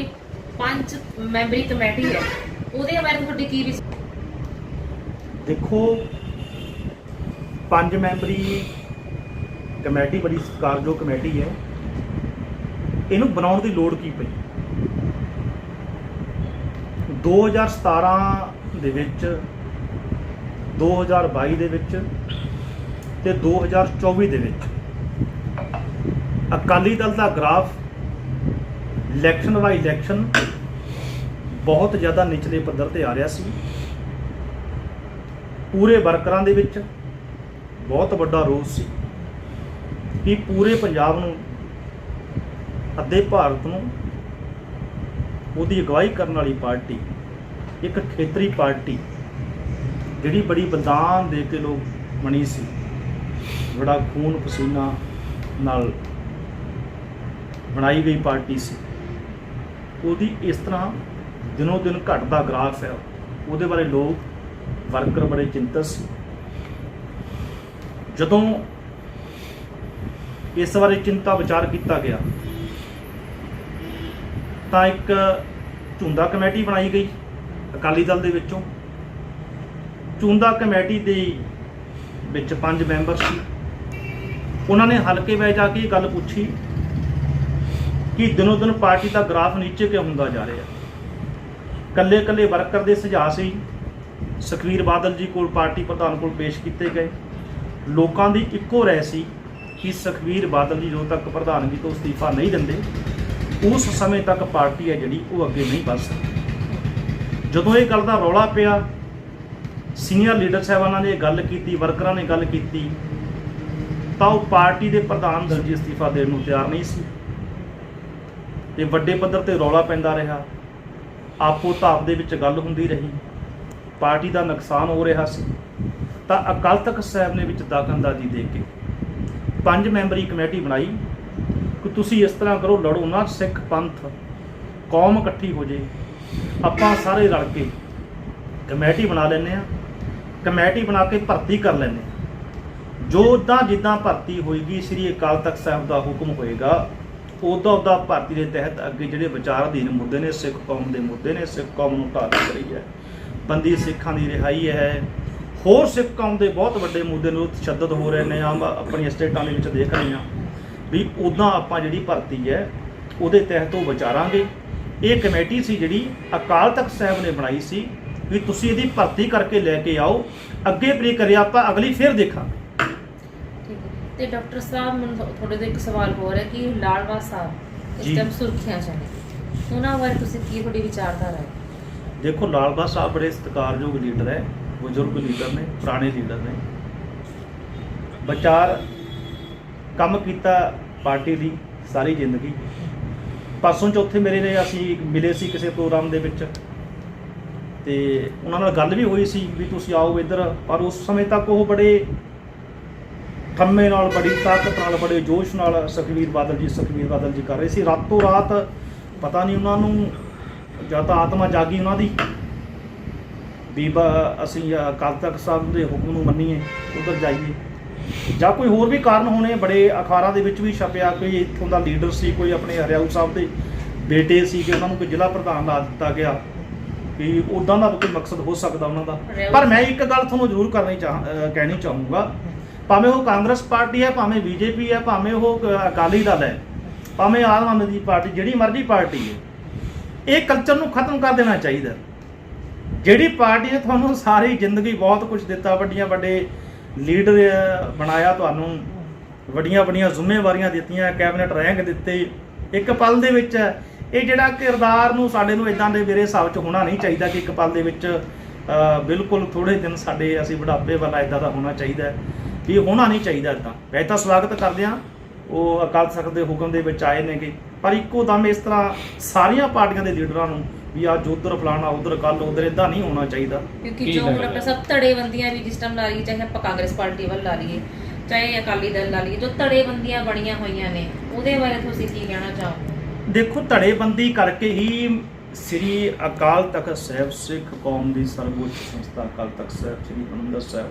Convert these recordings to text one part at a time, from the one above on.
ਵੀ ਪੰਜ memory committee ਹੈ। ਉਹਦੇ ਬਾਰੇ ਤੁਹਾਡੀ ਕੀ ਵਿਸ ਦੇਖੋ, ਪੰਜ ਮੈਂਬਰੀ ਕਮੇਟੀ, ਬੜੀ ਸਤਿਕਾਰਯੋਗ ਕਮੇਟੀ ਹੈ। ਇਹਨੂੰ ਬਣਾਉਣ ਦੀ ਲੋੜ ਕੀ ਪਈ? 2017 ਦੇ ਵਿੱਚ 2022 ਦੇ ਵਿੱਚ ਤੇ 2024 ਦੇ ਵਿੱਚ ਅਕਾਲੀ ਦਲ ਦਾ ਗ੍ਰਾਫ ਇਲੈਕਸ਼ਨ ਬਾਈ ਇਲੈਕਸ਼ਨ ਬਹੁਤ ਜ਼ਿਆਦਾ ਨਿਚਲੇ ਪੱਧਰ ਤੇ ਆ ਰਿਹਾ ਸੀ। ਪੂਰੇ ਵਰਕਰਾਂ ਦੇ ਵਿੱਚ ਬਹੁਤ ਵੱਡਾ ਰੋਸ ਸੀ ਕਿ ਪੂਰੇ ਪੰਜਾਬ ਨੂੰ ਅੱਧੇ ਭਾਰਤ ਨੂੰ ਉਹਦੀ ਅਗਵਾਈ ਕਰਨ ਵਾਲੀ ਪਾਰਟੀ, ਇੱਕ ਖੇਤਰੀ ਪਾਰਟੀ ਜਿਹੜੀ ਬੜੀ ਬਲਿਦਾਨ ਦੇ ਕੇ ਲੋਕ ਬਣੀ ਸੀ। ਬੜਾ ਖੂਨ ਪਸੀਨਾ ਨਾਲ ਬਣਾਈ ਗਈ ਪਾਰਟੀ ਸੀ। ਉਹਦੀ ਇਸ ਤਰ੍ਹਾਂ ਦਿਨੋ ਦਿਨ ਘਟਦਾ ਗ੍ਰਾਫ ਹੈ। ਉਹਦੇ ਬਾਰੇ ਲੋਕ ਵਰਕਰ ਬੜੇ ਚਿੰਤਤ ਸੀ। ਜਦੋਂ ਇਸ ਬਾਰੇ ਚਿੰਤਾ ਵਿਚਾਰ ਕੀਤਾ ਗਿਆ, ਤਾਂ ਇੱਕ ਝੁੰਦਾ ਕਮੇਟੀ ਬਣਾਈ ਗਈ ਅਕਾਲੀ ਦਲ ਦੇ ਵਿੱਚੋਂ। ਝੁੰਦਾ ਕਮੇਟੀ ਦੇ ਵਿੱਚ ਪੰਜ ਮੈਂਬਰ ਸੀ। ਉਹਨਾਂ ਨੇ ਹਲਕੇ ਵਿੱਚ ਜਾ ਕੇ ਇਹ ਗੱਲ ਪੁੱਛੀ ਕਿ ਦਿਨੋ ਦਿਨ ਪਾਰਟੀ ਦਾ ਗ੍ਰਾਫ ਨੀਚੇ ਕਿਉਂ ਹੁੰਦਾ ਜਾ ਰਿਹਾ? ਕੱਲੇ ਕੱਲੇ ਵਰਕਰ ਦੇ ਸੁਝਾਅ ਸੀ। ਸੁਖਵੀਰ ਬਾਦਲ ਜੀ ਕੋਲ ਪਾਰਟੀ ਪ੍ਰਧਾਨ ਕੋਲ ਪੇਸ਼ ਕੀਤੇ ਗਏ। ਲੋਕਾਂ ਦੀ ਇੱਕੋ ਰਹਿ ਸੀ ਕਿ ਸੁਖਵੀਰ ਬਾਦਲ ਜੀ ਜਦੋਂ ਤੱਕ ਪ੍ਰਧਾਨਗੀ ਤੋਂ ਅਸਤੀਫਾ ਨਹੀਂ ਦਿੰਦੇ, ਉਸ ਸਮੇਂ ਤੱਕ ਪਾਰਟੀ ਹੈ ਜਿਹੜੀ ਉਹ ਅੱਗੇ ਨਹੀਂ ਵੱਧ ਸਕਦੀ। ਜਦੋਂ ਇਹ ਗੱਲ ਦਾ ਰੌਲਾ ਪਿਆ, ਸੀਨੀਅਰ ਲੀਡਰ ਸਾਹਿਬਾਨਾਂ ਨੇ ਗੱਲ ਕੀਤੀ, ਵਰਕਰਾਂ ਨੇ ਗੱਲ ਕੀਤੀ, ਤਾਂ ਉਹ ਪਾਰਟੀ ਦੇ ਪ੍ਰਧਾਨ ਦਰਜੀ ਅਸਤੀਫਾ ਦੇਣ ਨੂੰ ਤਿਆਰ ਨਹੀਂ ਸੀ। ਤੇ ਵੱਡੇ ਪੱਧਰ ਤੇ ਰੌਲਾ ਪੈਂਦਾ ਰਿਹਾ। ਆਪੋ ਧਾਪ ਦੇ ਵਿੱਚ ਗੱਲ ਹੁੰਦੀ ਰਹੀ। ਪਾਰਟੀ ਦਾ ਨੁਕਸਾਨ ਹੋ ਰਿਹਾ ਸੀ। ਤਾਂ ਅਕਾਲ ਤਖਤ ਸਾਹਿਬ ਨੇ ਵਿੱਚ ਦਖਲਅੰਦਾਜ਼ੀ ਦੇ ਕੇ ਪੰਜ ਮੈਂਬਰੀ ਕਮੇਟੀ ਬਣਾਈ ਕਿ ਤੁਸੀਂ ਇਸ ਤਰ੍ਹਾਂ ਕਰੋ, ਲੜੋ ਨਾ, ਸਿੱਖ ਪੰਥ, ਕੌਮ ਇਕੱਠੀ ਹੋ ਜੇ। ਆਪਾਂ ਸਾਰੇ ਰਲ ਕੇ ਕਮੇਟੀ ਬਣਾ ਲੈਂਦੇ ਆ ਕਮੇਟੀ ਬਣਾ ਕੇ ਭਰਤੀ ਕਰ ਲੈਂਦੇ ਹਾਂ। ਜੋ ਉਦਾਂ ਜਿੱਦਾਂ ਭਰਤੀ ਹੋਏਗੀ, ਸ੍ਰੀ ਅਕਾਲ ਤਖਤ ਸਾਹਿਬ ਦਾ ਹੁਕਮ ਹੋਏਗਾ ਉਦਾਂ ਉਦਾਂ ਭਰਤੀ ਦੇ ਤਹਿਤ ਅੱਗੇ ਜਿਹੜੇ ਵਿਚਾਰ ਅਧੀਨ ਮੁੱਦੇ ਨੇ, ਸਿੱਖ ਕੌਮ ਦੇ ਮੁੱਦੇ ਨੇ, ਸਿੱਖ ਕੌਮ ਨੂੰ ਢਾਲ ਰਹੀ ਹੈ। ਬੰਦੀ ਸਿੱਖਾਂ ਦੀ ਰਿਹਾਈ ਹੈ। ਹੋਰ ਸਿੱਖ ਕੌਮ ਦੇ ਬਹੁਤ ਵੱਡੇ ਮੁੱਦੇ ਨੂੰ ਤਸ਼ੱਦਦ ਹੋ ਰਹੇ ਨੇ। ਆਮ ਆਪਣੀ ਸਟੇਟਾਂ ਦੇ ਵਿੱਚ ਦੇਖ ਰਹੇ ਹਾਂ ਵੀ ਉਦਾਂ ਆਪਾਂ ਜਿਹੜੀ ਭਰਤੀ ਹੈ, ਉਹਦੇ ਤਹਿਤ ਉਹ ਵਿਚਾਰਾਂਗੇ। ਇਹ ਕਮੇਟੀ ਸੀ ਜਿਹੜੀ ਅਕਾਲ ਤਖਤ ਸਾਹਿਬ ਨੇ ਬਣਾਈ ਸੀ ਵੀ ਤੁਸੀਂ ਇਹਦੀ ਭਰਤੀ ਕਰਕੇ ਲੈ ਕੇ ਆਓ। ਅੱਗੇ ਪ੍ਰਕਿਰਿਆ ਆਪਾਂ, ਅਗਲੀ ਫਿਰ ਦੇਖਾਂਗੇ। ਤੇ ਡਾਕਟਰ ਸਾਹਿਬ ਮੈਨੂੰ ਤੁਹਾ- ਤੁਹਾਡੇ ਤੋਂ ਇੱਕ ਸਵਾਲ ਹੋਰ ਹੈ ਕਿ ਲਾਲਵਾ ਸਾਹਿਬ। ਇਸ ਟਾਈਮ ਸੁਰਖੀਆਂ ਚ ਨੇ। ਉਹਨਾਂ ਬਾਰੇ ਤੁਸੀਂ ਕੀ ਤੁਹਾਡੀ ਵਿਚਾਰਧਾਰਾ ਹੈ? ਦੇਖੋ ਲਾਲ ਬਾਦ ਸਾਹਿਬ ਬੜੇ ਸਤਿਕਾਰਯੋਗ ਲੀਡਰ ਹੈ ਬਜ਼ੁਰਗ ਲੀਡਰ ਨੇ ਪੁਰਾਣੇ ਲੀਡਰ ਨੇ। ਵਿਚਾਰ ਕੰਮ ਕੀਤਾ ਪਾਰਟੀ ਦੀ ਸਾਰੀ ਜ਼ਿੰਦਗੀ। ਪਰਸੋਂ ਚੌਥੇ ਮੇਰੇ ਨੇ ਅਸੀਂ ਮਿਲੇ ਸੀ ਕਿਸੇ ਪ੍ਰੋਗਰਾਮ ਦੇ ਵਿੱਚ। ਤੇ ਉਹਨਾਂ ਨਾਲ ਗੱਲ ਵੀ ਹੋਈ ਸੀ ਵੀ ਤੁਸੀਂ ਆਓ ਇੱਧਰ ਪਰ ਉਸ ਸਮੇਂ ਤੱਕ ਉਹ ਬੜੇ ਖੰਮੇ ਨਾਲ ਬੜੀ ਤਾਕਤ ਨਾਲ ਬੜੇ ਜੋਸ਼ ਨਾਲ ਸੁਖਵੀਰ ਬਾਦਲ ਜੀ ਸੁਖਵੀਰ ਬਾਦਲ ਜੀ ਕਰ ਰਹੇ ਸੀ। ਰਾਤੋਂ ਰਾਤ ਪਤਾ ਨਹੀਂ ਉਹਨਾਂ ਨੂੰ ਜਾਂ ਤਾਂ ਆਤਮਾ ਜਾਗੀ ਉਹਨਾਂ ਦੀ। ਵੀ ਬ- ਅਸੀਂ ਅਕਾਲ ਤਖਤ ਸਾਹਿਬ ਦੇ ਹੁਕਮ ਨੂੰ ਮੰਨੀਏ ਉਧਰ ਜਾਈਏ। ਜਾਂ ਕੋਈ ਹੋਰ ਵੀ ਕਾਰਨ ਹੋਣੇ ਬੜੇ ਅਖਬਾਰਾਂ ਦੇ ਵਿੱਚ ਵੀ ਛਪਿਆ ਕੋਈ ਇੱਥੋਂ ਦਾ ਲੀਡਰ ਸੀ ਕੋਈ ਆਪਣੇ ਹਰਿਆਊ ਸਾਹਿਬ ਦੇ ਬੇਟੇ ਸੀ ਕਿ ਉਹਨਾਂ ਨੂੰ ਕੋਈ ਜ਼ਿਲ੍ਹਾ ਪ੍ਰਧਾਨ ਲਾ ਦਿੱਤਾ ਗਿਆ। ਕਿ ਉਦਾਂ ਦਾ ਕੋਈ ਮਕਸਦ ਹੋ ਸਕਦਾ ਉਹਨਾਂ ਦਾ। ਪਰ ਮੈਂ ਇੱਕ ਗੱਲ ਤੁਹਾਨੂੰ ਜ਼ਰੂਰ ਕਰਨੀ ਚਾਹ ਕਹਿਣੀ ਚਾਹੂੰਗਾ। ਭਾਵੇਂ ਉਹ ਕਾਂਗਰਸ ਪਾਰਟੀ ਹੈ, ਭਾਵੇਂ ਬੀਜੇਪੀ ਹੈ, ਭਾਵੇਂ ਉਹ ਕ- ਅਕਾਲੀ ਦਲ ਹੈ, ਭਾਵੇਂ ਆਮ ਆਦਮੀ ਪਾਰਟੀ, ਜਿਹੜੀ ਮਰਜ਼ੀ ਪਾਰਟੀ ਹੈ, ਇਹ ਕਲਚਰ ਨੂੰ ਖਤਮ ਕਰ ਦੇਣਾ ਚਾਹੀਦਾ। ਜਿਹੜੀ ਪਾਰਟੀ ਨੇ ਤੁਹਾਨੂੰ ਸਾਰੀ ਜ਼ਿੰਦਗੀ ਬਹੁਤ ਕੁਝ ਦਿੱਤਾ, ਵੱਡੀਆਂ ਵੱਡੇ ਲੀਡਰ ਬਣਾਇਆ ਤੁਹਾਨੂੰ, ਵੱਡੀਆਂ ਵੱਡੀਆਂ ਜ਼ਿੰਮੇਵਾਰੀਆਂ ਦਿੱਤੀਆਂ ਕੈਬਨਿਟ ਰੈਂਕ ਦਿੱਤੇ, ਇੱਕ ਪਲ ਦੇ ਵਿੱਚ ਇਹ ਜਿਹੜਾ ਕਿਰਦਾਰ ਨੂੰ ਸਾਡੇ ਨੂੰ ਇਦਾਂ ਦੇ ਮੇਰੇ ਹਿਸਾਬ 'ਚ ਹੋਣਾ ਨਹੀਂ ਚਾਹੀਦਾ ਕਿ ਇੱਕ ਪਲ ਦੇ ਵਿੱਚ ਬਿਲਕੁਲ ਥੋੜੇ ਦਿਨ ਸਾਡੇ ਅਸੀਂ ਬੁਢਾਪੇ ਵਾਲਾ ਇਦਾਂ ਦਾ ਹੋਣਾ ਚਾਹੀਦਾ। ਵੀ ਹੋਣਾ ਨਹੀਂ ਚਾਹੀਦਾ ਇਦਾਂ ਵੈਸੇ ਤਾਂ ਸਵਾਗਤ ਕਰਦੇ ਹਾਂ। ਉਹ ਅਕਾਲ ਤਖਤ ਦੇ ਹੁਕਮ ਦੇ ਵਿੱਚ ਆਏ ਨੇਗੇ। ਪਰ ਇੱਕੋ ਦਮ ਇਸ ਤਰ੍ਹਾਂ ਸਾਰੀਆਂ ਪਾਰਟੀਆਂ ਦੇ ਲੀਡਰਾਂ ਨੂੰ ਵੀ ਅੱਜ ਉਧਰ ਫਲਾਣਾ ਉਧਰ ਕੱਲ ਉਧਰ ਇਦਾਂ ਨਹੀਂ ਹੋਣਾ ਚਾਹੀਦਾ। ਕਿਉਂਕਿ ਜੋ ਹੁਣ? ਆਪਾਂ ਸਭ ਧੜੇਬੰਦੀਆਂ ਵੀ ਜਿਸ ਟਾਈਮ ਲਾ ਲਈਏ ਚਾਹੇ ਆਪਾਂ ਕਾਂਗਰਸ ਪਾਰਟੀ ਵੱਲ ਲਾ ਲਈਏ ਚਾਹੇ ਅਕਾਲੀ ਦਲ ਲਾ ਲਈਏ ਜੋ ਧੜੇਬੰਦੀਆਂ ਬਣੀਆਂ ਹੋਈਆਂ ਨੇ ਉਹਦੇ ਬਾਰੇ ਤੁਸੀਂ ਕੀ ਕਹਿਣਾ ਚਾਹੋਗੇ? ਦੇਖੋ ਧੜੇਬੰਦੀ ਕਰਕੇ ਹੀ ਸ੍ਰੀ ਅਕਾਲ ਤਖਤ ਸਾਹਿਬ ਸਿੱਖ ਕੌਮ ਦੀ ਸਰਵਉੱਚ ਸੰਸਥਾ ਅਕਾਲ ਤਖਤ ਸਾਹਿਬ ਸ੍ਰੀ ਹਰਿਮੰਦਰ ਸਾਹਿਬ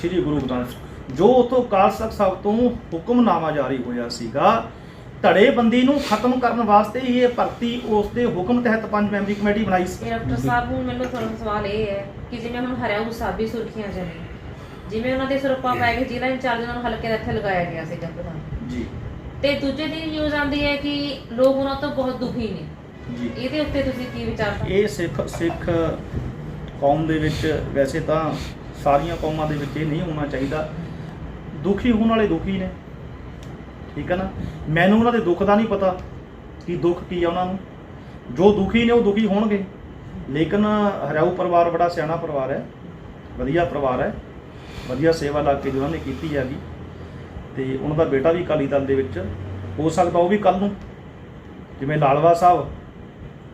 ਸ੍ਰੀ ਗੁਰੂ ਗ੍ਰੰਥ ਜੋ ਉਤੋਂ ਅਕਾਲ ਤਖਤ ਸਾਹਿਬ ਤੋਂ ਹੁਕਮਨਾਮਾ ਜਾਰੀ ਹੋਇਆ ਸੀਗਾ ਧੜੇਬੰਦੀ ਨੂੰ ਖਤਮ ਕਰਨ ਵਾਸਤੇ ਹੀ ਇਹ ਭਰਤੀ ਉਸ ਦੇ ਹੁਕਮ ਤਹਿਤ ਪੰਜ ਮੈਂਬਰੀ ਕਮੇਟੀ ਬਣਾਈ ਸੀ। ਡਾਕਟਰ ਸਾਹਿਬ ਹੁਣ ਮੈਨੂੰ ਤੁਹਾਨੂੰ ਸਵਾਲ ਇਹ ਹੈ ਕਿ ਜਿਵੇਂ ਹੁਣ ਹਰਿਆਊ ਸਾਬੀ ਸੁਰਖੀਆਂ ਚ ਨੇ ਜਿਵੇਂ ਉਹਨਾਂ ਦੇ ਸਰੂਪਾ ਪੈ ਗਏ ਜ਼ਿਲ੍ਹਾ ਇੰਚਾਰਜ ਉਹਨਾਂ ਨੂੰ ਹਲਕੇ ਦਾ ਇੱਥੇ ਲਗਾਇਆ ਗਿਆ ਸੀ ਜੱਪਦਾਨ ਜੀ। ਤੇ ਦੂਜੇ ਦਿਨ ਨਿਊਜ਼ ਆਉਂਦੀ ਹੈ ਕਿ ਲੋਕ ਉਹਨਾਂ ਤੋਂ ਬਹੁਤ ਦੁਖੀ ਨੇ। ਜੀ। ਇਹਦੇ ਉੱਤੇ ਤੁਸੀਂ ਕੀ ਵਿਚਾਰ ਕਰਦੇ ਇਹ ਸਿੱਖ ਸਿੱਖ ਕੌਮ ਦੇ ਵਿੱਚ ਵੈਸੇ ਤਾਂ ਸਾਰੀਆਂ ਕੌਮਾਂ ਦੇ ਵਿੱਚ ਇਹ ਨਹੀਂ ਹੋਣਾ ਚਾਹੀਦਾ। ਦੁਖੀ ਹੋਣ ਵਾਲੇ ਦੁਖੀ ਨੇ। ਠੀਕ ਹੈ ਨਾ? ਮੈਨੂੰ ਉਹਨਾਂ ਦੇ ਦੁੱਖ ਦਾ ਨਹੀਂ ਪਤਾ ਕਿ ਦੁੱਖ ਕੀ ਆ ਉਹਨਾਂ ਨੂੰ। ਜੋ ਦੁਖੀ ਨੇ ਉਹ ਦੁਖੀ ਹੋਣਗੇ। ਲੇਕਿਨ ਹਰਿਆਊ ਪਰਿਵਾਰ ਬੜਾ ਸਿਆਣਾ ਪਰਿਵਾਰ ਹੈ। ਵਧੀਆ ਪਰਿਵਾਰ ਹੈ। ਵਧੀਆ ਸੇਵਾ ਲਾ ਕੇ ਜੋ ਉਹਨਾਂ ਨੇ ਕੀਤੀ ਹੈਗੀ। ਤੇ ਉਹਨਾਂ ਦਾ ਬੇਟਾ ਵੀ ਅਕਾਲੀ ਦਲ ਦੇ ਵਿੱਚ। ਹੋ ਸਕਦਾ ਉਹ ਵੀ ਕੱਲ ਨੂੰ। ਜਿਵੇਂ ਲਾਲਵਾ ਸਾਹਿਬ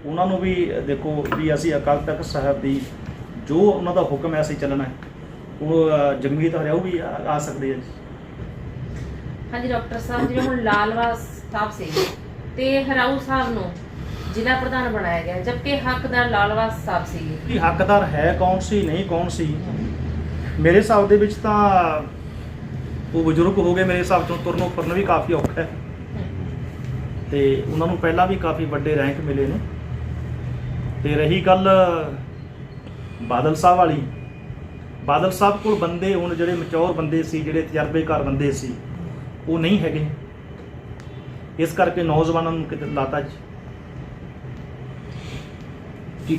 ਉਹਨਾਂ ਨੂੰ ਵੀ ਦੇਖੋ ਵੀ ਅਸੀਂ ਅਕਾਲ ਤਖਤ ਸਾਹਿਬ ਦੀ ਜੋ ਉਹਨਾਂ ਦਾ ਹੁਕਮ ਹੈ ਅਸੀਂ ਚੱਲਣਾ ਹੈ। ਉਹ ਅ, ਜਗਮੀਤ ਹਰਿਆਊ ਵੀ ਆ ਆ ਸਕਦੇ ਆ ਜੀ। ਹਾਂਜੀ, ਡਾਕਟਰ ਸਾਹਿਬ ਜਿਵੇਂ ਹੁਣ ਲਾਲਵਾ ਸਾਹਿਬ ਸੀ ਤੇ ਹਰਾਊ ਸਾਹਿਬ ਨੂੰ ਜ਼ਿਲ੍ਹਾ ਪ੍ਰਧਾਨ ਬਣਾਇਆ ਗਿਆ, ਜਦਕਿ ਹੱਕਦਾਰ ਲਾਲਵਾ ਸਾਹਿਬ ਸੀ। ਕਿ ਹੱਕਦਾਰ ਹੈ ਕੌਣ ਸੀ, ਨਹੀਂ ਕੌਣ ਸੀ? ਮੇਰੇ ਹਿਸਾਬ ਦੇ ਵਿੱਚ ਤਾਂ ਉਹ ਬਜ਼ੁਰਗ ਹੋ ਗਏ ਮੇਰੇ ਹਿਸਾਬ ਤੋਂ ਤੁਰਨੋਂ ਫਿਰਨਾ ਵੀ ਕਾਫੀ ਔਖਾ ਹੈ। ਤੇ ਉਹਨਾਂ ਨੂੰ ਪਹਿਲਾਂ ਵੀ ਕਾਫੀ ਵੱਡੇ ਰੈਂਕ ਮਿਲੇ ਨੇ। ਤੇ ਰਹੀ ਗੱਲ ਬਾਦਲ ਸਾਹਿਬ ਵਾਲੀ, ਬਾਦਲ ਸਾਹਿਬ ਕੋਲ ਬੰਦੇ ਹੁਣ ਜਿਹੜੇ ਮਚੌਰ ਬੰਦੇ ਸੀ, ਜਿਹੜੇ ਤਜਰਬੇਕਾਰ ਬੰਦੇ ਸੀ ਉਹ ਨਹੀਂ ਹੈਗੇ। ਇਸ ਕਰਕੇ ਨੌਜਵਾਨਾਂ ਨੂੰ ਕਿਤੇ ਲਾਤਾ ਜੀ।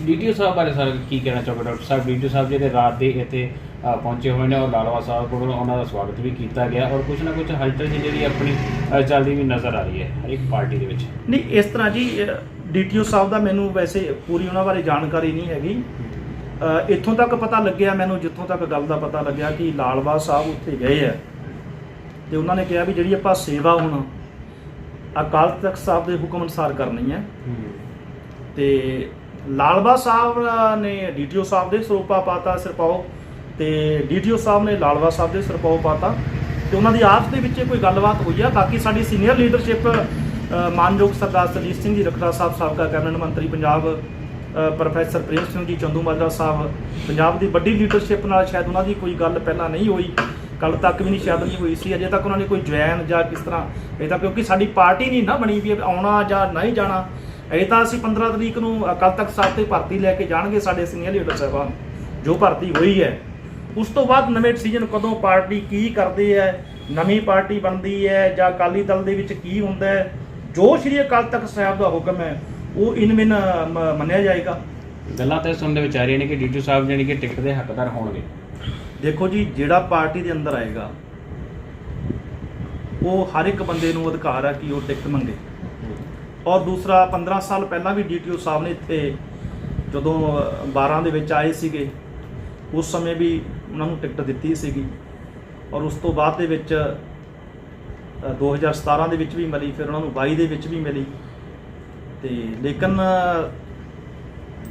ਡੀਟੀਓ ਸਾਹਿਬ ਬਾਰੇ ਸਰ ਕੀ ਕਹਿਣਾ ਚਾਹੋਗੇ? ਡਾਕਟਰ ਸਾਹਿਬ ਡੀਟੀਓ ਸਾਹਿਬ ਜਿਹੜੇ ਰਾਤ ਦੇ ਇੱਥੇ ਅ, ਪਹੁੰਚੇ ਹੋਏ ਨੇ ਔਰ ਲਾਲਵਾ ਸਾਹਿਬ ਕੋਲ ਉਹਨਾਂ ਦਾ ਸਵਾਗਤ ਵੀ ਕੀਤਾ ਗਿਆ ਔਰ ਕੁਝ ਨਾ ਕੁਝ ਹਲਚਲ ਜਿਹੀ ਜਿਹੜੀ ਆਪਣੀ ਅ, ਚੱਲਦੀ ਵੀ ਨਜ਼ਰ ਆ ਰਹੀ ਹੈ ਹਰ ਇੱਕ ਪਾਰਟੀ ਦੇ ਵਿੱਚ। ਨਹੀਂ ਇਸ ਤਰ੍ਹਾਂ ਜੀ ਡੀਟੀਓ ਸਾਹਿਬ ਦਾ ਮੈਨੂੰ ਵੈਸੇ ਪੂਰੀ ਉਹਨਾਂ ਬਾਰੇ ਜਾਣਕਾਰੀ ਨਹੀਂ ਹੈਗੀ। ਅ, ਇੱਥੋਂ ਤੱਕ ਪਤਾ ਲੱਗਿਆ ਮੈਨੂੰ ਜਿੱਥੋਂ ਤੱਕ ਗੱਲ ਦਾ ਪਤਾ ਲੱਗਿਆ ਕਿ ਲਾਲਬਾ ਸਾਹਿਬ ਉੱਥੇ ਗਏ ਆ। ਤੇ ਉਹਨਾਂ ਨੇ ਕਿਹਾ ਵੀ ਜਿਹੜੀ ਆਪਾਂ ਸੇਵਾ ਹੁਣ ਅਕਾਲ ਤਖਤ ਸਾਹਿਬ ਦੇ ਹੁਕਮ ਅਨੁਸਾਰ ਕਰਨੀ ਹੈ। ਤੇ ਲਾਲਬਾ ਸਾਹਿਬ ਨੇ ਡੀਟੀਓ ਸਾਹਿਬ ਦੇ ਸਰੂਪਾ ਪਾਤਾ ਸਰਪਾਓ ਤੇ ਡੀਟੀਓ ਸਾਹਿਬ ਨੇ ਲਾਲਬਾ ਸਾਹਿਬ ਦੇ ਸਰਪਾਓ ਪਾਤਾ ਤੇ ਉਹਨਾਂ ਦੀ ਆਪਸ ਦੇ ਵਿੱਚ ਕੋਈ ਗੱਲਬਾਤ ਹੋਈ ਆ। ਬਾਕੀ ਸਾਡੀ ਸੀਨੀਅਰ ਲੀਡਰਸ਼ਿਪ ਮਾਨਯੋਗ ਸਰਦਾਰ ਸਰਜੀਤ ਸਿੰਘ ਜੀ ਰਖੜਾ ਸਾਹਿਬ ਸਾਬਕਾ ਕੈਬਨਿਟ ਮੰਤਰੀ ਪੰਜਾਬ ਪ੍ਰੋਫੈਸਰ ਪ੍ਰੇਮ ਸਿੰਘ ਜੀ ਚੰਦੂ ਮਾਜਰਾ ਸਾਹਿਬ ਪੰਜਾਬ ਦੀ ਵੱਡੀ ਲੀਡਰਸ਼ਿਪ ਨਾਲ ਸ਼ਾਇਦ ਉਹਨਾਂ ਦੀ ਕੋਈ ਗੱਲ ਪਹਿਲਾਂ ਨਹੀਂ ਹੋਈ। ਕੱਲ ਤੱਕ ਵੀ ਨਹੀਂ ਸ਼ਾਇਦ ਨਹੀਂ ਹੋਈ ਸੀ, ਅਜੇ ਤੱਕ ਉਹਨਾਂ ਨੇ ਕੋਈ ਜੁਆਇਨ ਜਾਂ ਕਿਸ ਤਰ੍ਹਾਂ, ਇਹ ਤਾਂ ਕਿਉਂਕਿ ਸਾਡੀ ਪਾਰਟੀ ਨਹੀਂ ਨਾ ਬਣੀ ਵੀ ਆਉਣਾ ਜਾਂ ਨਹੀਂ ਜਾਣਾ। ਇਹ ਤਾਂ ਅਸੀਂ 15 ਤਰੀਕ ਨੂੰ ਅਕਾਲ ਤਖਤ ਸਾਹਿਬ ਤੇ ਭਰਤੀ ਲੈ ਕੇ ਜਾਣਗੇ ਸਾਡੇ ਸੀਨੀਅਰ ਲੀਡਰ ਸਾਹਿਬਾਨ, ਜੋ ਭਰਤੀ ਹੋਈ ਹੈ। ਉਸ ਤੋਂ ਬਾਅਦ ਨਵੇਂ ਡਿਸੀਜਨ ਕਦੋਂ ਪਾਰਟੀ ਕੀ ਕਰਦੇ ਹੈ, ਨਵੀਂ ਪਾਰਟੀ ਬਣਦੀ ਹੈ ਜਾਂ ਅਕਾਲੀ ਦਲ ਦੇ ਵਿੱਚ ਕੀ ਹੁੰਦਾ ਹੈ, ਜੋ ਸ਼੍ਰੀ ਅਕਾਲ ਤਖਤ ਸਾਹਿਬ ਦਾ ਹੁਕਮ ਹੈ, ਉਹ ਇਨਮਿਨ ਮ- ਮੰਨਿਆ ਜਾਏਗਾ। ਗੱਲਾਂ ਤਾਂ ਸੁਣਨ ਦੇ ਵਿੱਚ ਆ ਰਹੀਆਂ ਨੇ ਕਿ ਡੀਟੀਓ ਸਾਹਿਬ ਜਿਹੜੀ ਕਿ ਟਿਕਟ ਦੇ ਹੱਕਦਾਰ ਹੋਣਗੇ। ਦੇਖੋ ਜੀ ਜਿਹੜਾ ਪਾਰਟੀ ਦੇ ਅੰਦਰ ਆਏਗਾ ਉਹ ਹਰ ਇੱਕ ਬੰਦੇ ਨੂੰ ਅਧਿਕਾਰ ਹੈ ਕਿ ਉਹ ਟਿਕਟ ਮੰਗੇ। ਔਰ ਦੂਸਰਾ 15 ਸਾਲ ਪਹਿਲਾਂ ਵੀ ਡੀਟੀਓ ਸਾਹਿਬ ਨੇ ਇੱਥੇ ਜਦੋਂ 12 ਦੇ ਵਿੱਚ ਆਏ ਸੀਗੇ ਉਸ ਸਮੇਂ ਵੀ ਉਹਨਾਂ ਨੂੰ ਟਿਕਟ ਦਿੱਤੀ ਸੀਗੀ। ਔਰ ਉਸ ਤੋਂ ਬਾਅਦ ਦੇ ਵਿੱਚ ਅ, 2017 ਦੇ ਵਿੱਚ ਵੀ ਮਿਲੀ ਫਿਰ ਉਹਨਾਂ ਨੂੰ 22 ਦੇ ਵਿੱਚ ਵੀ ਮਿਲੀ। ਤੇ ਲੇਕਿਨ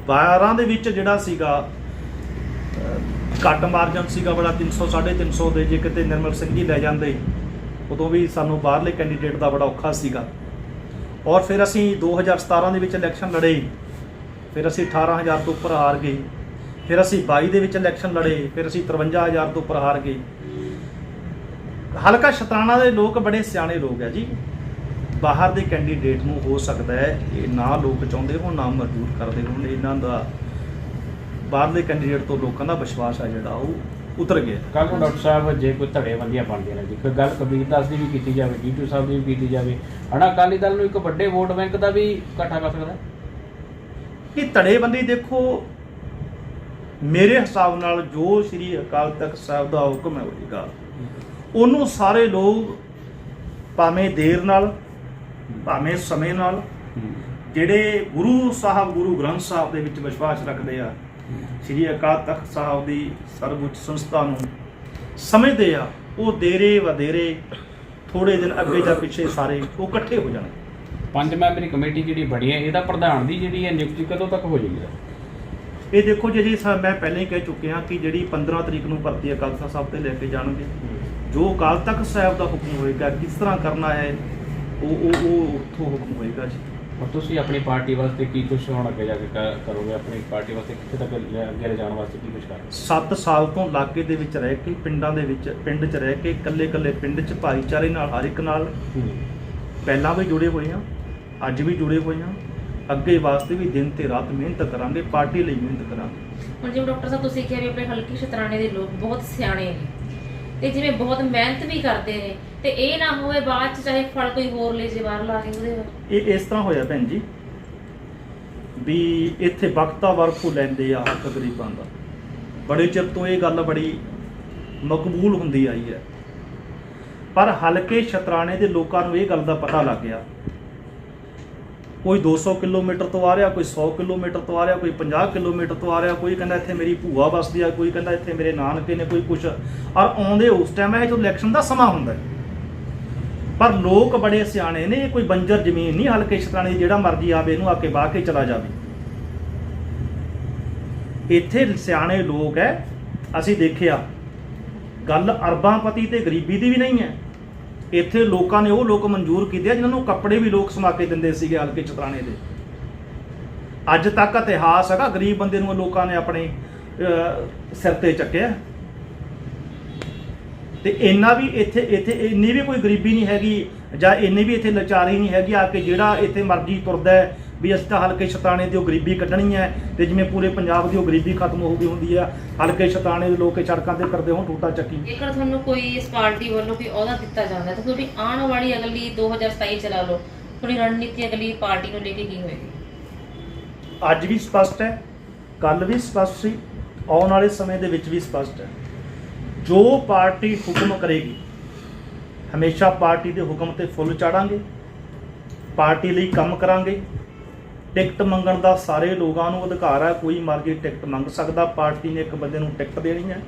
12 ਦੇ ਵਿੱਚ ਜਿਹੜਾ ਸੀਗਾ ਘੱਟ ਮਾਰਜਨ ਸੀਗਾ ਬੜਾ 300 350 ਦੇ, ਜੇ ਕਿਤੇ ਨਿਰਮਲ ਸਿੰਘ ਜੀ ਲੈ ਜਾਂਦੇ, ਉਦੋਂ ਵੀ ਸਾਨੂੰ ਬਾਹਰਲੇ ਕੈਂਡੀਡੇਟ ਦਾ ਬੜਾ ਔਖਾ ਸੀਗਾ। ਔਰ ਫਿਰ ਅਸੀਂ 2017 ਦੇ ਵਿੱਚ ਇਲੈਕਸ਼ਨ ਲੜੇ, ਫਿਰ ਅਸੀਂ 18000 ਤੋਂ ਉੱਪਰ ਹਾਰ ਗਏ, ਫਿਰ ਅਸੀਂ 22 ਦੇ ਵਿੱਚ ਇਲੈਕਸ਼ਨ ਲੜੇ, ਫਿਰ ਅਸੀਂ 53000 ਤੋਂ ਉੱਪਰ ਹਾਰ ਗਏ। ਹਲਕਾ ਸ਼ਤਰਾਣਾ ਦੇ ਲੋਕ ਬੜੇ ਸਿਆਣੇ ਲੋਕ ਹੈ ਜੀ। ਬਾਹਰ ਦੇ ਕੈਂਡੀਡੇਟ ਨੂੰ ਹੋ ਸਕਦਾ ਹੈ ਇਹ ਨਾ ਲੋਕ ਚਾਹੁੰਦੇ ਹੋਣ, ਨਾ ਮਨਜ਼ੂਰ ਕਰਦੇ ਹੋਣ, ਇਹਨਾਂ ਦਾ ਬਾਹਰਲੇ ਕੈਂਡੀਡੇਟ ਤੋਂ ਲੋਕਾਂ ਦਾ ਵਿਸ਼ਵਾਸ ਹੈ ਜਿਹੜਾ ਉਹ ਉਤਰ ਗਿਆ। ਕੱਲ ਨੂੰ ਡਾਕਟਰ ਸਾਹਿਬ ਜੇ ਕੋਈ ਧੜੇ ਬੰਦੀਆਂ ਬਣਦੀਆਂ ਨੇ ਜੀ ਕੋਈ ਗੱਲ ਕਬੀਰ ਦਾਸ ਦੀ ਵੀ ਕੀਤੀ ਜਾਵੇ ਡੀਟੀਓ ਸਾਹਿਬ ਦੀ ਵੀ ਕੀਤੀ ਜਾਵੇ। ਹਨਾ ਅਕਾਲੀ ਦਲ ਨੂੰ ਇੱਕ ਵੱਡੇ ਵੋਟ ਬੈਂਕ ਦਾ ਵੀ ਇਕੱਠਾ ਕਰ ਸਕਦਾ ਕਿ ਧੜੇਬੰਦੀ ਦੇਖੋ ਮੇਰੇ ਹਿਸਾਬ ਨਾਲ ਜੋ ਸ੍ਰੀ ਅਕਾਲ ਤਖਤ ਸਾਹਿਬ ਦਾ ਹੁਕਮ ਹੈ ਹੋਏਗਾ ਉਹਨੂੰ ਸਾਰੇ ਲੋਕ ਭਾਵੇਂ ਦੇਰ ਨਾਲ ਭਾਵੇਂ ਸਮੇਂ ਨਾਲ ਜਿਹੜੇ ਗੁਰੂ ਸਾਹਿਬ ਗੁਰੂ ਗ੍ਰੰਥ ਸਾਹਿਬ ਦੇ ਵਿੱਚ ਵਿਸ਼ਵਾਸ ਰੱਖਦੇ ਆ ਸ੍ਰੀ ਅਕਾਲ ਤਖਤ ਸਾਹਿਬ ਦੀ ਸਰਵਉੱਚ ਸੰਸਥਾ ਨੂੰ ਸਮਝਦੇ ਆ ਉਹ ਦੇਰੇ ਵਧੇਰੇ ਥੋੜੇ ਦਿਨ ਅੱਗੇ ਜਾਂ ਪਿੱਛੇ ਸਾਰੇ ਉਹ ਇਕੱਠੇ ਹੋ ਜਾਣਗੇ। ਪੰਜ ਮੈਂਬਰੀ ਕਮੇਟੀ ਜਿਹੜੀ ਬਣੀ ਹੈ ਇਹਦਾ ਪ੍ਰਧਾਨ ਦੀ ਜਿਹੜੀ ਹੈ ਨਿਯੁਕਤੀ ਕਦੋਂ ਤੱਕ ਹੋ ਜਾਏਗੀ? ਇਹ ਦੇਖੋ ਜੀ ਜੀ ਮੈਂ ਪਹਿਲਾਂ ਹੀ ਕਹਿ ਚੁੱਕਿਆ ਕਿ ਜਿਹੜੀ 15 ਤਰੀਕ ਨੂੰ ਭਰਤੀ ਅਕਾਲ ਤਖਤ ਸਾਹਿਬ ਤੇ ਲੈ ਕੇ ਜਾਣਗੇ। ਜੋ ਅਕਾਲ ਤਖਤ ਸਾਹਿਬ ਦਾ ਹੁਕਮ ਹੋਏਗਾ ਕਿਸ ਤਰ੍ਹਾਂ ਕਰਨਾ ਹੈ ਉਹ ਉਹ ਉਹ ਉੱਥੋਂ ਹੁਕਮ ਹੋਏਗਾ ਜੀ। ਔਰ ਤੁਸੀਂ ਆਪਣੀ ਪਾਰਟੀ ਵਾਸਤੇ ਕੀ ਕੁਝ ਹੁਣ ਅੱਗੇ ਜਾ ਕੇ ਕ- ਕਰੋਗੇ? ਆਪਣੀ ਪਾਰਟੀ ਵਾਸਤੇ ਕਿੱਥੇ ਤੱਕ ਲੈ- ਅੱਗੇ ਲਿਜਾਣ ਵਾਸਤੇ ਕੀ ਕੁਝ ਕਰੋਗੇ? 7 ਸਾਲ ਤੋਂ ਇਲਾਕੇ ਦੇ ਵਿੱਚ ਰਹਿ ਕੇ ਪਿੰਡਾਂ ਦੇ ਵਿੱਚ ਪਿੰਡ 'ਚ ਰਹਿ ਕੇ ਇਕੱਲੇ ਇਕੱਲੇ ਪਿੰਡ 'ਚ ਭਾਈਚਾਰੇ ਨਾਲ ਹਰ ਇੱਕ ਨਾਲ ਪਹਿਲਾਂ ਵੀ ਜੁੜੇ ਹੋਏ ਹਾਂ ਅੱਜ ਵੀ ਜੁੜੇ ਹੋਏ ਹਾਂ ਅੱਗੇ ਵਾਸਤੇ ਵੀ ਦਿਨ ਤੇ ਰਾਤ ਮਿਹਨਤ ਕਰਾਂਗੇ ਪਾਰਟੀ ਲਈ ਮਿਹਨਤ ਕਰਾਂਗੇ। ਹੁਣ ਜਿਵੇਂ ਡਾਕਟਰ ਸਾਹਿਬ ਤੁਸੀਂ ਕਿਹਾ ਵੀ ਆਪਣੇ ਹਲਕੀ ਸ਼ਤਰਾਣੇ ਦੇ ਲੋਕ ਬਹੁਤ ਸਿਆਣੇ ਨੇ। ਤੇ ਜਿਵੇਂ ਬਹੁਤ ਮਿਹਨਤ ਵੀ ਕਰਦੇ ਨੇ, ਤੇ ਇਹ ਨਾ ਹੋਵੇ ਬਾਅਦ ਚ ਚਾਹੇ ਫਲ ਕੋਈ ਹੋਰ ਲੈ ਜੇ, ਬਾਹਰ ਲਾ ਕੇ ਉਹਦੇ ਇਹ ਇਸ ਤਰ੍ਹਾਂ ਹੋਇਆ ਭੈਣ ਜੀ, ਵੀ ਇੱਥੇ ਵਕਤਾ ਵਰਫੂ ਲੈਂਦੇ ਆ ਹੱਕ ਗਰੀਬਾਂ ਦਾ। ਬੜੇ ਚਿਰ ਤੋਂ ਇਹ ਗੱਲ ਬੜੀ ਮਕਬੂਲ ਹੁੰਦੀ ਆਈ ਹੈ। ਪਰ ਹਲਕੇ ਸ਼ਤਰਾਣੇ ਦੇ ਲੋਕਾਂ ਨੂੰ ਇਹ ਗੱਲ ਦਾ ਪਤਾ ਲੱਗ ਗਿਆ ਕੋਈ 200 ਕਿਲੋਮੀਟਰ ਤੋਂ ਆ ਰਿਹਾ, ਕੋਈ 100 ਕਿਲੋਮੀਟਰ ਤੋਂ ਆ ਰਿਹਾ, ਕੋਈ 50 ਕਿਲੋਮੀਟਰ ਤੋਂ ਆ ਰਿਹਾ, ਕੋਈ ਕਹਿੰਦਾ ਇੱਥੇ ਮੇਰੀ ਭੂਆ ਵਸਦੀ ਆ, ਕੋਈ ਕਹਿੰਦਾ ਇੱਥੇ ਮੇਰੇ ਨਾਨਕੇ ਨੇ, ਕੋਈ ਕੁਛ। ਔਰ ਆਉਂਦੇ ਉਸ ਟਾਈਮ ਹੈ ਜਦੋਂ ਇਲੈਕਸ਼ਨ ਦਾ ਸਮਾਂ ਹੁੰਦਾ ਹੈ। ਪਰ ਲੋਕ ਬੜੇ ਸਿਆਣੇ ਨੇ, ਇਹ ਕੋਈ ਬੰਜਰ ਜ਼ਮੀਨ ਨਹੀਂ, ਹਲਕੇ ਸ਼ਤਰਾਣੇ ਜਿਹੜਾ ਮਰਜ਼ੀ ਆਵੇ, ਇਹਨੂੰ ਆ ਕੇ ਵਾਹ ਕੇ ਚਲਾ ਜਾਵੇ। ਇੱਥੇ ਸਿਆਣੇ ਲੋਕ ਹੈ, ਅਸੀਂ ਦੇਖਿਆ, ਗੱਲ ਅਰਬਾਂ ਪਤੀ ਤੇ ਗਰੀਬੀ ਦੀ ਵੀ ਨਹੀਂ ਹੈ। ਇੱਥੇ ਲੋਕਾਂ ਨੇ ਉਹ ਲੋਕ ਮਨਜ਼ੂਰ ਕੀਤੇ ਆ ਜਿਨ੍ਹਾਂ ਨੂੰ ਕੱਪੜੇ ਵੀ ਲੋਕ ਸਮਾ ਕੇ ਦਿੰਦੇ ਸੀਗੇ ਹਲਕੇ ਚਤਰਾਣੇ ਦੇ। ਅੱਜ ਤੱਕ ਇਤਿਹਾਸ ਹੈਗਾ, ਗਰੀਬ ਬੰਦੇ ਨੂੰ ਲੋਕਾਂ ਨੇ ਆਪਣੇ ਸਿਰ ਤੇ ਚੱਕਿਆ। ਤੇ ਇੰਨਾ ਵੀ ਇੱਥੇ ਇੱਥੇ ਇੰਨੀ ਵੀ ਕੋਈ ਗਰੀਬੀ ਨਹੀਂ ਹੈਗੀ ਜਾਂ ਇੰਨੀ ਵੀ ਇੱਥੇ ਲਚਾਰੀ ਨਹੀਂ ਹੈਗੀ ਆ ਕਿ ਜਿਹੜਾ ਇੱਥੇ ਮਰਜ਼ੀ ਤੁਰਦਾ ਵੀ ਅਸੀਂ ਤਾਂ ਹਲਕੇ ਸ਼ਤਾਣੇ ਦੀ ਉਹ ਗਰੀਬੀ ਕੱਢਣੀ ਹੈ ਤੇ ਜਿਵੇਂ ਪੂਰੇ ਪੰਜਾਬ ਦੀ ਉਹ ਗਰੀਬੀ ਖਤਮ ਹੋ ਗਈ ਹੁੰਦੀ ਆ ਹਲਕੇ ਸ਼ਤਾਣੇ ਦੇ ਲੋਕ ਸੜਕਾਂ ਤੇ ਕਰਦੇ ਹੋਣ ਟੂਟਾ ਚੱਕੀ। ਜੇਕਰ ਤੁਹਾਨੂੰ ਕੋਈ ਇਸ ਪਾਰਟੀ ਵੱਲੋਂ ਕੋਈ ਅਹੁਦਾ ਦਿੱਤਾ ਜਾਂਦਾ ਤਾਂ ਤੁਹਾਡੀ ਆਉਣ ਵਾਲੀ ਅਗਲੀ 2027 ਚਲਾ ਲਓ। ਤੁਹਾਡੀ ਰਣਨੀਤੀ ਅਗਲੀ ਪਾਰਟੀ ਨੂੰ ਲੈ ਕੇ ਕੀ ਹੋਏਗੀ? ਅੱਜ ਵੀ ਸਪਸ਼ਟ ਹੈ ਕੱਲ ਵੀ ਸਪਸ਼ਟ ਸੀ ਆਉਣ ਵਾਲੇ ਸਮੇਂ ਦੇ ਵਿੱਚ ਵੀ ਸਪਸ਼ਟ ਹੈ। ਜੋ ਪਾਰਟੀ ਹੁਕਮ ਕਰੇਗੀ ਹਮੇਸ਼ਾ ਪਾਰਟੀ ਦੇ ਹੁਕਮ ਤੇ ਫੁੱਲ ਚਾੜਾਂਗੇ ਪਾਰਟੀ ਲਈ ਕੰਮ ਕਰਾਂਗੇ ਟਿਕਟ ਮੰਗਣ ਦਾ ਸਾਰੇ ਲੋਕਾਂ ਨੂੰ ਅਧਿਕਾਰ ਹੈ ਕੋਈ ਮਰਜ਼ੀ ਟਿਕਟ ਮੰਗ ਸਕਦਾ ਪਾਰਟੀ ਨੇ ਇੱਕ ਬੰਦੇ ਨੂੰ ਟਿਕਟ ਦੇਣੀ ਹੈ।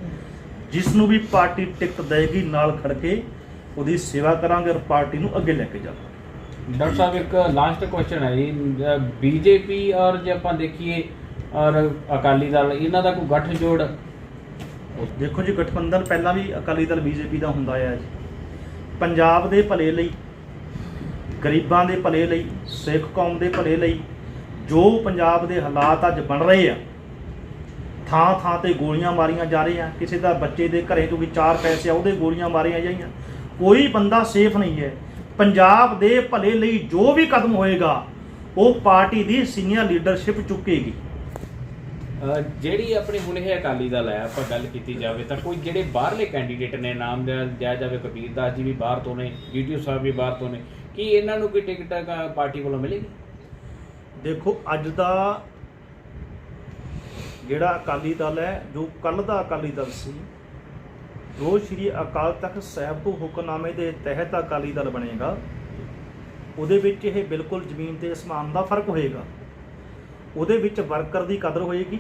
ਜਿਸ ਨੂੰ ਵੀ ਪਾਰਟੀ ਟਿਕਟ ਦੇਗੀ ਨਾਲ ਖੜ ਕੇ ਉਹਦੀ ਸੇਵਾ ਕਰਾਂਗੇ ਔਰ ਪਾਰਟੀ ਨੂੰ ਅੱਗੇ ਲੈ ਕੇ ਜਾਵਾਂਗੇ। ਡਾਕਟਰ ਸਾਹਿਬ ਇੱਕ ਲਾਸਟ ਕੁਐਸਚਨ ਹੈ ਜੀ। ਬੀਜੇਪੀ ਔਰ ਜੇ ਆਪਾਂ ਦੇਖੀਏ ਔਰ ਅਕਾਲੀ ਦਲ ਇਹਨਾਂ ਦਾ ਕੋਈ ਗੱਠਜੋੜ? ਦੇਖੋ ਜੀ ਗਠਬੰਧਨ ਪਹਿਲਾਂ ਵੀ ਅਕਾਲੀ ਦਲ ਬੀਜੇਪੀ ਦਾ ਹੁੰਦਾ ਆਇਆ ਜੀ। ਪੰਜਾਬ ਦੇ ਭਲੇ ਲਈ ਗਰੀਬਾਂ ਦੇ ਭਲੇ ਲਈ ਸਿੱਖ ਕੌਮ ਦੇ ਭਲੇ ਲਈ ਜੋ ਪੰਜਾਬ ਦੇ ਹਾਲਾਤ ਅੱਜ ਬਣ ਰਹੇ ਆ ਥਾਂ ਥਾਂ ਤੇ ਗੋਲੀਆਂ ਮਾਰੀਆਂ ਜਾ ਰਹੀਆਂ ਕਿਸੇ ਦਾ ਬੱਚੇ ਦੇ ਘਰੇ ਤੋਂ ਵੀ ਚਾਰ ਪੈਸੇ ਆ ਉਹਦੇ ਗੋਲੀਆਂ ਮਾਰੀਆਂ ਜਾਈਆਂ। ਕੋਈ ਬੰਦਾ ਸੇਫ ਨਹੀਂ ਹੈ। ਪੰਜਾਬ ਦੇ ਭਲੇ ਲਈ ਜੋ ਵੀ ਕਦਮ ਹੋਏਗਾ ਉਹ ਪਾਰਟੀ ਦੀ ਸੀਨੀਅਰ ਲੀਡਰਸ਼ਿਪ ਚੁੱਕੇਗੀ। ਜਿਹੜੀ ਆਪਣੇ ਹੁਣ ਇਹ ਅਕਾਲੀ ਦਲ ਹੈ ਆਪਾਂ ਗੱਲ ਕੀਤੀ ਜਾਵੇ ਤਾਂ ਕੋਈ ਜਿਹੜੇ ਬਾਹਰਲੇ ਕੈਂਡੀਡੇਟ ਨੇ ਨਾਮ ਲਿਆ ਜਾਵੇ ਕਬੀਰ ਦਾਸ ਜੀ ਵੀ ਬਾਹਰ ਤੋਂ ਨੇ ਜੀਟੀਓ ਸਾਹਿਬ ਵੀ ਬਾਹਰ ਤੋਂ ਨੇ ਕੀ ਇਹਨਾਂ ਨੂੰ ਕੋਈ ਟਿਕਟ ਅਹ, ਪਾਰਟੀ ਵੱਲੋਂ ਮਿਲੇਗੀ? ਦੇਖੋ, ਅੱਜ ਦਾ ਜਿਹੜਾ ਅਕਾਲੀ ਦਲ ਹੈ, ਜੋ ਕੱਲ ਦਾ ਅਕਾਲੀ ਦਲ ਸੀ, ਜੋ ਸ਼੍ਰੀ ਅਕਾਲ ਤਖਤ ਸਾਹਿਬ ਤੋਂ ਹੁਕਮਨਾਮੇ ਦੇ ਤਹਿਤ ਅਕਾਲੀ ਦਲ ਬਣੇਗਾ, ਉਹਦੇ ਵਿੱਚ ਇਹ ਬਿਲਕੁਲ ਜ਼ਮੀਨ ਤੇ ਅਸਮਾਨ ਦਾ ਫ਼ਰਕ ਹੋਏਗਾ। ਉਹਦੇ ਵਿੱਚ ਵਰਕਰ ਦੀ ਕਦਰ ਹੋਏਗੀ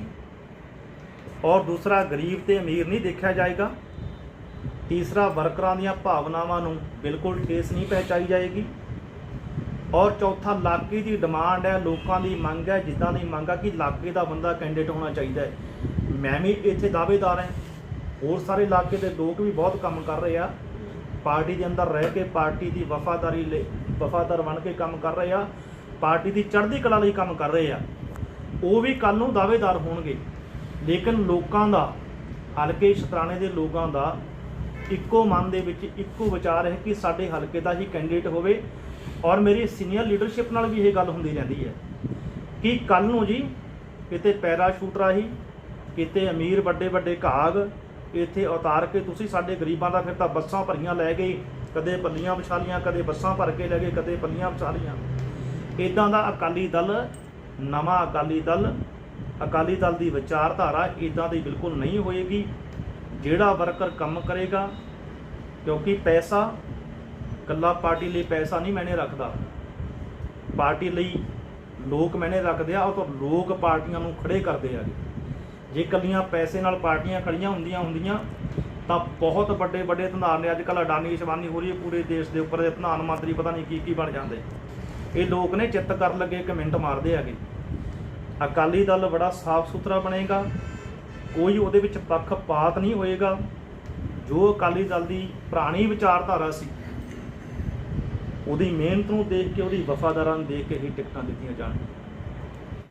ਔਰ ਦੂਸਰਾ, ਗਰੀਬ ਤੇ ਅਮੀਰ ਨਹੀਂ ਦੇਖਿਆ ਜਾਏਗਾ। ਤੀਸਰਾ, ਵਰਕਰਾਂ ਦੀਆਂ ਭਾਵਨਾਵਾਂ ਨੂੰ ਬਿਲਕੁਲ ਠੇਸ ਨਹੀਂ ਪਹੁੰਚਾਈ ਜਾਏਗੀ। ਔਰ ਚੌਥਾ ਇਲਾਕੇ ਦੀ ਡਿਮਾਂਡ ਹੈ, ਲੋਕਾਂ ਦੀ ਮੰਗ ਹੈ, ਜਿੱਦਾਂ ਦੀ ਮੰਗ ਆ ਕਿ ਇਲਾਕੇ ਦਾ ਬੰਦਾ ਕੈਂਡੀਡੇਟ ਹੋਣਾ ਚਾਹੀਦਾ ਹੈ। ਮੈਂ ਵੀ ਇੱਥੇ ਦਾਅਵੇਦਾਰ ਹਾਂ। ਹੋਰ ਸਾਰੇ ਇਲਾਕੇ ਦੇ ਲੋਕ ਵੀ ਬਹੁਤ ਕੰਮ ਕਰ ਰਹੇ ਆ। ਪਾਰਟੀ ਦੇ ਅੰਦਰ ਰਹਿ ਕੇ ਪਾਰਟੀ ਦੀ ਵਫਾਦਾਰੀ ਲਈ, ਵਫਾਦਾਰ ਬਣ ਕੇ ਕੰਮ ਕਰ ਰਹੇ ਆ। ਪਾਰਟੀ ਦੀ ਚੜ੍ਹਦੀ ਕਲਾ ਲਈ ਕੰਮ ਕਰ ਰਹੇ ਆ। ਉਹ ਵੀ ਕੱਲ ਨੂੰ ਦਾਅਵੇਦਾਰ ਹੋਣਗੇ। ਲੇਕਿਨ ਲੋਕਾਂ ਦਾ, ਹਲਕੇ ਸ਼ਤਰਾਣੇ ਦੇ ਲੋਕਾਂ ਦਾ ਇੱਕੋ ਮਨ ਦੇ ਵਿੱਚ ਇੱਕੋ ਵਿਚਾਰ ਹੈ ਕਿ ਸਾਡੇ ਹਲਕੇ ਦਾ ਹੀ ਕੈਂਡੀਡੇਟ ਹੋਵੇ। ਔਰ ਮੇਰੀ ਸੀਨੀਅਰ ਲੀਡਰਸ਼ਿਪ ਨਾਲ ਵੀ ਇਹ ਗੱਲ ਹੁੰਦੀ ਰਹਿੰਦੀ ਹੈ ਕਿ ਕੱਲ ਨੂੰ ਜੀ ਕਿਤੇ ਪੈਰਾਸ਼ੂਟ ਰਾਹੀਂ, ਕਿਤੇ ਅਮੀਰ ਵੱਡੇ ਵੱਡੇ ਘਾਗ, ਇੱਥੇ ਉਤਾਰ ਕੇ ਤੁਸੀਂ ਸਾਡੇ ਗਰੀਬਾਂ ਦਾ ਫਿਰ ਤਾਂ ਬੱਸਾਂ ਭਰੀਆਂ ਲੈ ਗਏ, ਕਦੇ ਪੱਲੀਆਂ ਵਿਛਾਲੀਆਂ, ਕਦੇ ਬੱਸਾਂ ਭਰ ਕੇ ਲੈ ਗਏ, ਕਦੇ ਪੱਲੀਆਂ ਵਿਛਾਲੀਆਂ। ਇਦਾਂ ਦਾ ਅਕਾਲੀ ਦਲ, ਨਵਾਂ ਅਕਾਲੀ ਦਲ ਅਕਾਲੀ ਦਲ ਦੀ ਵਿਚਾਰਧਾਰਾ ਇਦਾਂ ਦੀ ਬਿਲਕੁਲ ਨਹੀਂ ਹੋਏਗੀ। ਜਿਹੜਾ ਵਰਕਰ ਕੰਮ ਕਰੇਗਾ, ਕਿਉਂਕਿ ਪੈਸਾ ਕੱਲਾ ਪਾਰਟੀ ਲਈ ਪੈਸਾ ਨਹੀਂ ਮੈਨੇ ਰੱਖਦਾ। ਪਾਰਟੀ ਲਈ ਲੋਕ ਮੈਨੇ ਰੱਖਦੇ ਆ, ਉਹ ਤਾਂ ਲੋਕ ਪਾਰਟੀਆਂ ਨੂੰ ਖੜੇ ਕਰਦੇ ਆ ਜੇ। ਕੱਲੀਆਂ ਪੈਸੇ ਨਾਲ ਪਾਰਟੀਆਂ ਖੜੀਆਂ ਹੁੰਦੀਆਂ ਹੁੰਦੀਆਂ, ਤਾਂ ਬਹੁਤ ਵੱਡੇ ਵੱਡੇ ਧਨਾਰ ਨੇ। ਅੱਜ ਕੱਲ੍ਹ ਅਡਾਨੀ ਸ਼ਵਾਨੀ ਹੋ ਰਹੀ ਹੈ ਪੂਰੇ ਦੇਸ਼ ਦੇ ਉੱਪਰ। ਪ੍ਰਧਾਨ ਮੰਤਰੀ ਪਤਾ ਨਹੀਂ ਕੀ ਕੀ ਬਣ ਜਾਂਦੇ। ਇਹ ਲੋਕ ਨੇ ਚਿੱਤ ਕਰਨ ਲੱਗੇ ਕਮੈਂਟ ਮਾਰਦੇ ਹੈਗੇ ਅਕਾਲੀ ਦਲ ਬੜਾ ਸਾਫ਼ ਸੁਥਰਾ ਬਣੇਗਾ। ਕੋਈ ਉਹਦੇ ਵਿੱਚ ਪੱਖਪਾਤ ਨਹੀਂ ਹੋਏਗਾ। ਜੋ ਅਕਾਲੀ ਦਲ ਦੀ ਪੁਰਾਣੀ ਵਿਚਾਰਧਾਰਾ ਸੀ ਉਹਦੀ ਮਿਹਨਤ ਨੂੰ ਦੇਖ ਕੇ ਉਹਦੀ ਵਫਾਦਾਰਾਂ ਨੂੰ ਦੇਖ ਕੇ ਹੀ ਟਿਕਟਾਂ ਦਿੱਤੀਆਂ ਜਾਣਗੀਆਂ।